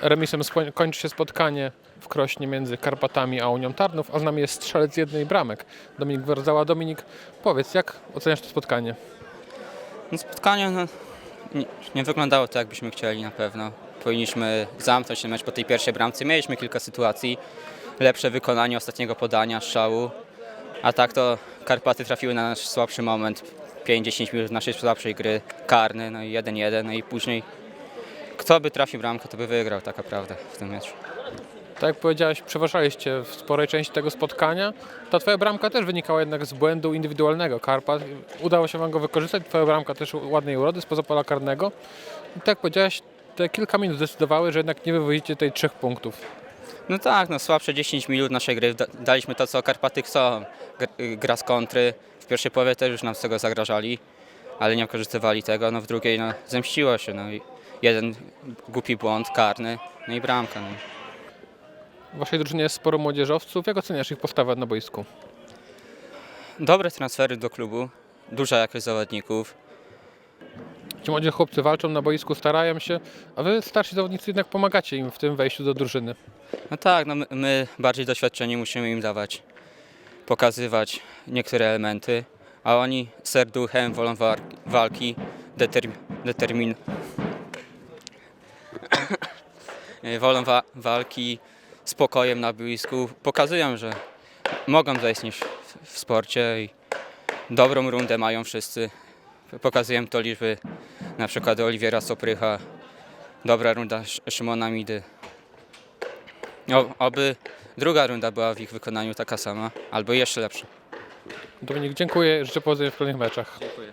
Remisem kończy się spotkanie w Krośnie między Karpatami a Unią Tarnów, a z nami jest strzelec jednej bramek, Dominik Werdała. Dominik, powiedz, jak oceniasz to spotkanie? No spotkanie no, nie, nie wyglądało tak, jakbyśmy chcieli na pewno. Powinniśmy zamknąć ten mecz po tej pierwszej bramce. Mieliśmy kilka sytuacji, lepsze wykonanie ostatniego podania, strzału, a tak to Karpaty trafiły na nasz słabszy moment. 5-10 minut naszej słabszej gry, karny, no i 1-1, no i później kto by trafił bramkę, to by wygrał tak naprawdę w tym meczu. Tak jak powiedziałeś, przeważaliście w sporej części tego spotkania. Ta twoja bramka też wynikała jednak z błędu indywidualnego Karpat. Udało się wam go wykorzystać. Twoja bramka też ładnej urody spoza pola karnego. I tak jak powiedziałeś, te kilka minut zdecydowały, że jednak nie wywozicie tej trzech punktów. No tak, no słabsze 10 minut naszej gry. Da- Daliśmy to, co Karpaty chcą. Gr- Gra z kontry. W pierwszej połowie też już nam z tego zagrażali, ale nie wykorzystywali tego. No w drugiej no, zemściło się. No, i jeden głupi błąd, karny, no i bramka. No. W waszej drużynie jest sporo młodzieżowców. Jak oceniasz ich postawę na boisku? Dobre transfery do klubu, duża jakość zawodników. Ci młodzi chłopcy walczą na boisku, starają się, a wy starsi zawodnicy jednak pomagacie im w tym wejściu do drużyny. No tak, no my, my bardziej doświadczeni musimy im dawać, pokazywać niektóre elementy, a oni serduchem, wolą war- walki, determ, determin, wolą wa- walki, spokojem na boisku, pokazują, że mogą zaistnieć w, sporcie i dobrą rundę mają wszyscy. Pokazują to liczby na przykład Oliwiera Soprycha, dobra runda Sz- Szymona Midy. O, oby druga runda była w ich wykonaniu taka sama, albo jeszcze lepsza. Dominik, dziękuję. Życzę powodzenia w kolejnych meczach. Dziękuję.